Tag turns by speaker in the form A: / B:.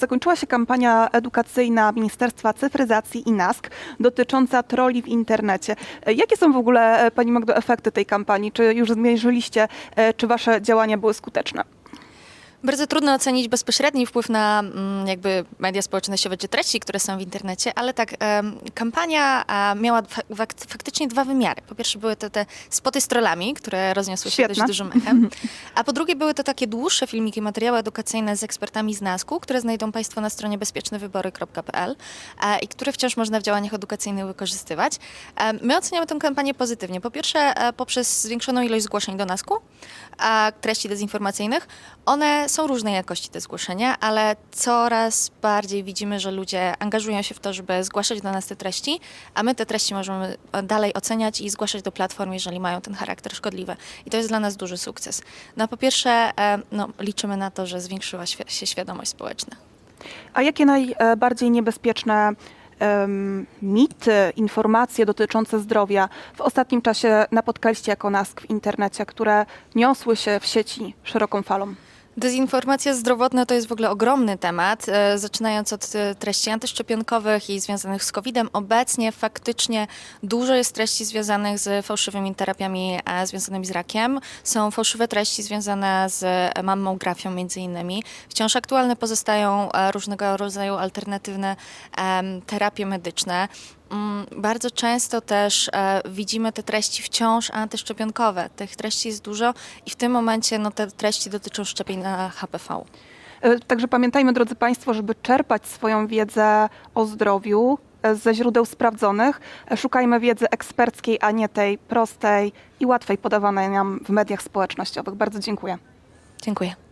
A: Zakończyła się kampania edukacyjna Ministerstwa Cyfryzacji i NASK dotycząca troli w internecie. Jakie są w ogóle, e, Pani Magdo, efekty tej kampanii? Czy już zmierzyliście, e, czy Wasze działania były skuteczne?
B: Bardzo trudno ocenić bezpośredni wpływ na mm, jakby media społecznościowe czy treści, które są w internecie, ale tak, em, kampania a, miała fa- fak- faktycznie dwa wymiary. Po pierwsze były to te spoty z trollami, które rozniosły się
A: Świetne.
B: dość dużym echem, a po drugie były to takie dłuższe filmiki, materiały edukacyjne z ekspertami z NASK-u, które znajdą Państwo na stronie bezpiecznewybory.pl e, i które wciąż można w działaniach edukacyjnych wykorzystywać. E, My oceniamy tę kampanię pozytywnie. Po pierwsze e, poprzez zwiększoną ilość zgłoszeń do NASK-u, a treści dezinformacyjnych. One są różnej jakości te zgłoszenia, ale coraz bardziej widzimy, że ludzie angażują się w to, żeby zgłaszać do nas te treści, a my te treści możemy dalej oceniać i zgłaszać do platform, jeżeli mają ten charakter szkodliwy. I to jest dla nas duży sukces. No po pierwsze, e, no, liczymy na to, że zwiększyła się świadomość społeczna.
A: A jakie najbardziej niebezpieczne em, mity, informacje dotyczące zdrowia w ostatnim czasie napotkaliście jako NASK w internecie, które niosły się w sieci szeroką falą?
B: Dezinformacja zdrowotna to jest w ogóle ogromny temat, e, zaczynając od e, treści antyszczepionkowych i związanych z COVID-em. Obecnie faktycznie dużo jest treści związanych z fałszywymi terapiami e, związanymi z rakiem. Są fałszywe treści związane z mammografią między innymi. Wciąż aktualne pozostają różnego rodzaju alternatywne terapie medyczne. Mm, Bardzo często też e, widzimy te treści wciąż antyszczepionkowe. Tych treści jest dużo i w tym momencie no, te treści dotyczą szczepień na HPV.
A: E, Także pamiętajmy, drodzy Państwo, żeby czerpać swoją wiedzę o zdrowiu e, ze źródeł sprawdzonych. E, Szukajmy wiedzy eksperckiej, a nie tej prostej i łatwej podawanej nam w mediach społecznościowych. Bardzo dziękuję.
B: Dziękuję.